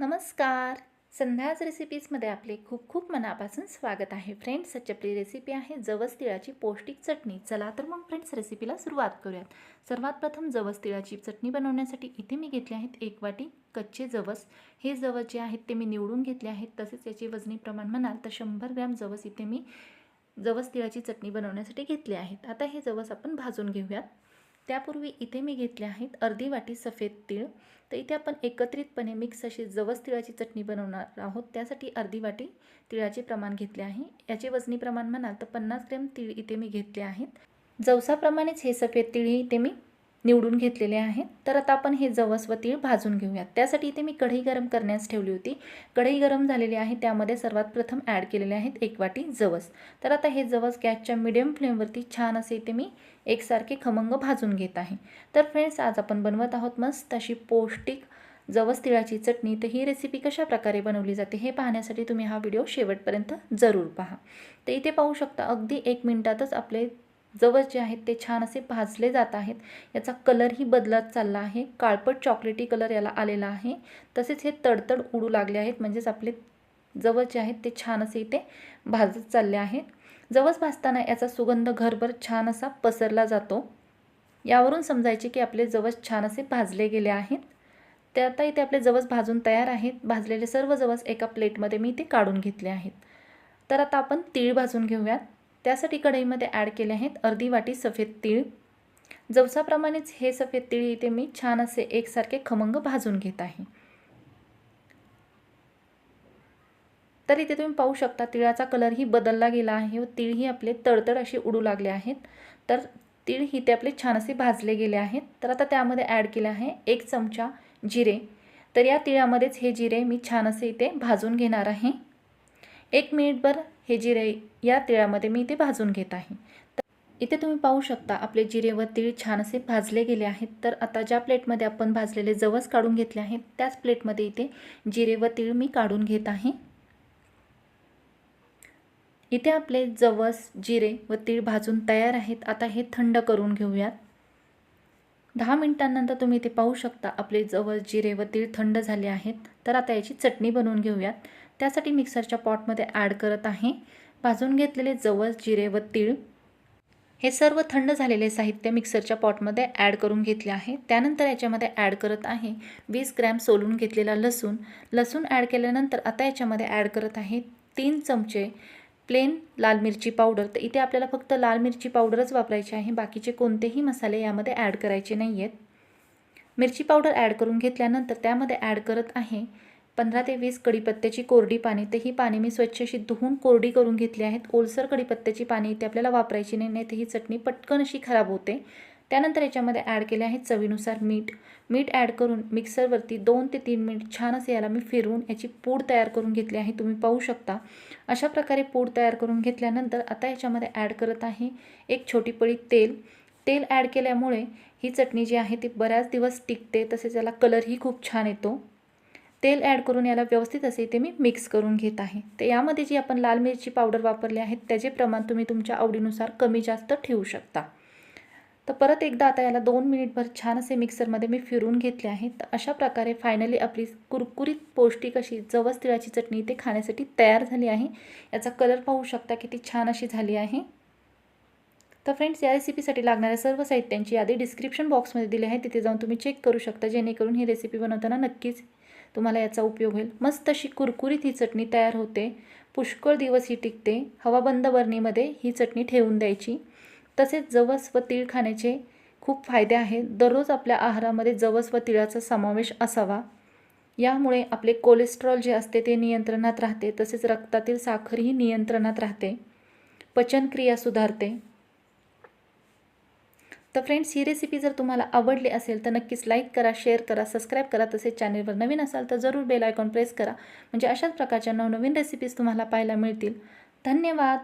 नमस्कार. संध्याच रेसिपीजमध्ये आपले खूप खूप मनापासून स्वागत आहे. फ्रेंड्स आजची आपली रेसिपी आहे जवस तिळाची पौष्टिक चटणी. चला तर मग फ्रेंड्स रेसिपीला सुरुवात करूयात. सर्वात प्रथम जवस तिळाची चटणी बनवण्यासाठी इथे मी घेतले आहेत एक वाटी कच्चे जवस. हे जवस जे आहेत ते मी निवडून घेतले आहेत. तसेच याचे वजनी प्रमाण म्हणाल तर शंभर ग्रॅम जवस इथे मी जवस तिळाची चटणी बनवण्यासाठी घेतले आहेत. आता हे जवस आपण भाजून घेऊयात. त्यापूर्वी इथे मी घेतले आहेत अर्धी वाटी सफेद तीळ. तर इथे आपण एकत्रितपणे मिक्स अशी जवस तिळाची चटणी बनवणार आहोत. त्यासाठी अर्धी वाटी तिळाचे प्रमाण घेतले आहे. याचे वजनी प्रमाण म्हणाल तर पन्नास ग्रॅम तीळ इथे मी घेतले आहेत. जवसाप्रमाणेच हे सफेद तिळही इथे मी निवडून घेतलेले आहेत. तर आता आपण हे जवस व तीळ भाजून घेऊयात. त्यासाठी इथे मी कढई गरम करण्यास ठेवली होती. कढई गरम झालेली आहे. त्यामध्ये सर्वात प्रथम ॲड केलेले आहेत एक वाटी जवस. तर आता हे जवस गॅसच्या मिडियम फ्लेमवरती छान असे इथे मी एकसारखे खमंग भाजून घेत आहे. तर फ्रेंड्स आज आपण बनवत आहोत मस्त अशी पौष्टिक जवस तिळाची चटणी. तर ही रेसिपी कशा प्रकारे बनवली जाते हे पाहण्यासाठी तुम्ही हा व्हिडिओ शेवटपर्यंत जरूर पहा. तर इथे पाहू शकता अगदी एक मिनिटातच आपले जवळ जे आहेत ते छान असे भाजले जात आहेत. याचा कलरही बदलत चालला आहे. काळपट चॉकलेटी कलर याला आलेला आहे. तसेच हे तडतड उडू लागले आहेत. म्हणजेच आपले जवळ जे आहेत ते छान असे इथे भाजत चालले आहेत. जवस भाजताना याचा सुगंध घरभर छान असा पसरला जातो. यावरून समजायचे की आपले जवस छान असे भाजले गेले आहेत. ते आता इथे आपले जवस भाजून तयार आहेत. भाजलेले सर्व जवस एका प्लेटमध्ये मी इथे काढून घेतले आहेत. तर आता आपण तीळ भाजून घेऊयात. त्यासाठी कढईमध्ये ॲड केले आहेत अर्धी वाटी सफेद तीळ. जवसाप्रमाणेच हे सफेद तीळ इथे मी छान असे एकसारखे खमंग भाजून घेत आहे. तर इथे तुम्ही पाहू शकता तिळाचा कलरही बदलला गेला आहे व तीळही आपले तडतड असे उडू लागले आहेत. तर तीळ ही ते आपले छान असे भाजले गेले आहेत. तर आता त्यामध्ये ॲड केले आहे एक चमचा जिरे. तर या तिळामध्येच हे जिरे मी छान असे इथे भाजून घेणार आहे. एक मिनिटभर हे जिरे या तिळामध्ये मी इथे भाजून घेत आहे. इथे तुम्ही पाहू शकता आपले जिरे व तीळ छान असे भाजले गेले आहेत. तर आता ज्या प्लेटमध्ये आपण भाजलेले जवस काढून घेतले आहेत त्याच प्लेटमध्ये इथे जिरे व तीळ मी काढून घेत आहे. इथे आपले जवस जिरे व तीळ भाजून तयार आहेत. आता हे थंड करून घेऊयात. दहा मिनिटांनंतर तुम्ही इथे पाहू शकता आपले जवस जिरे व तीळ थंड झाले आहेत. तर आता याची चटणी बनवून घेऊयात. त्यासाठी मिक्सरच्या पॉटमध्ये ॲड करत आहे. भाजून घेतलेले जवस जिरे व तीळ. हे सर्व थंड झालेले साहित्य मिक्सरच्या पॉटमध्ये ॲड करून घेतले आहे. त्यानंतर याच्यामध्ये ॲड करत आहे वीस ग्रॅम सोलून घेतलेला लसूण. लसूण ॲड केल्यानंतर आता याच्यामध्ये ॲड करत आहे तीन चमचे प्लेन लाल मिरची पावडर. तर इथे आपल्याला फक्त लाल मिरची पावडरच वापरायची आहे. बाकीचे कोणतेही मसाले यामध्ये ॲड करायचे नाही आहेत मिरची पावडर ॲड करून घेतल्यानंतर त्यामध्ये ॲड करत आहे पंधरा ते वीस कडीपत्त्याची कोरडी पाने तर ही पाणी मी स्वच्छ अशी धुवून कोरडी करून घेतली आहेत. ओलसर कडीपत्त्याची पाने इथे आपल्याला वापरायची नाही नाही तर ही चटणी पटकन अशी खराब होते. त्यानंतर याच्यामध्ये ॲड केले आहे चवीनुसार मीठ. मीठ ॲड करून मिक्सरवरती दोन ते तीन मिनिट छान असे याला मी फिरवून याची पूड तयार करून घेतली आहे. तुम्ही पाहू शकता. अशा प्रकारे पूड तयार करून घेतल्यानंतर आता याच्यामध्ये ॲड करत आहे एक छोटी पळी तेल. तेल ॲड केल्यामुळे ही चटणी जी आहे ती बऱ्याच दिवस टिकते तसेच याला कलरही खूप छान येतो. तेल ॲड करून याला व्यवस्थित असे ते मी मिक्स करून घेत आहे. तर यामध्ये जी आपण लाल मिरची पावडर वापरली आहे त्याचे प्रमाण तुम्ही तुमच्या आवडीनुसार कमी जास्त ठेवू शकता. तर परत एकदा आता याला दोन मिनिटभर छान असे मिक्सरमध्ये मी फिरून घेतले आहे. तर अशा प्रकारे फायनली आपली कुरकुरीत पौष्टिक अशी जवस तिळाची चटणी इथे खाण्यासाठी तयार झाली आहे. याचा कलर पाहू शकता किती छान अशी झाली आहे. तर फ्रेंड्स या रेसिपीसाठी लागणाऱ्या सर्व साहित्यांची यादी डिस्क्रिप्शन बॉक्समध्ये दिली आहे. तिथे जाऊन तुम्ही चेक करू शकता जेणेकरून ही रेसिपी बनवताना नक्कीच तुम्हाला याचा उपयोग होईल. मस्त अशी कुरकुरीत ही चटणी तयार होते. पुष्कळ दिवस ही टिकते. हवाबंद बरणीमध्ये ही चटणी ठेवून द्यायची. तसेच जवस व तीळ खाण्याचे खूप फायदे आहेत. दररोज आपल्या आहारामध्ये जवस व तिळाचा समावेश असावा. यामुळे आपले कोलेस्ट्रॉल जे असते ते नियंत्रणात राहते. तसेच रक्तातील साखरही नियंत्रणात राहते. पचनक्रिया सुधारते. तर फ्रेंड्स ही रेसिपी जर तुम्हाला आवडली असेल तर नक्कीच लाईक करा शेअर करा सबस्क्राईब करा. तसेच चॅनेलवर नवीन असाल तर जरूर बेल आयकॉन प्रेस करा. म्हणजे अशाच प्रकारच्या नवनवीन रेसिपीज तुम्हाला पाहायला मिळतील. धन्यवाद!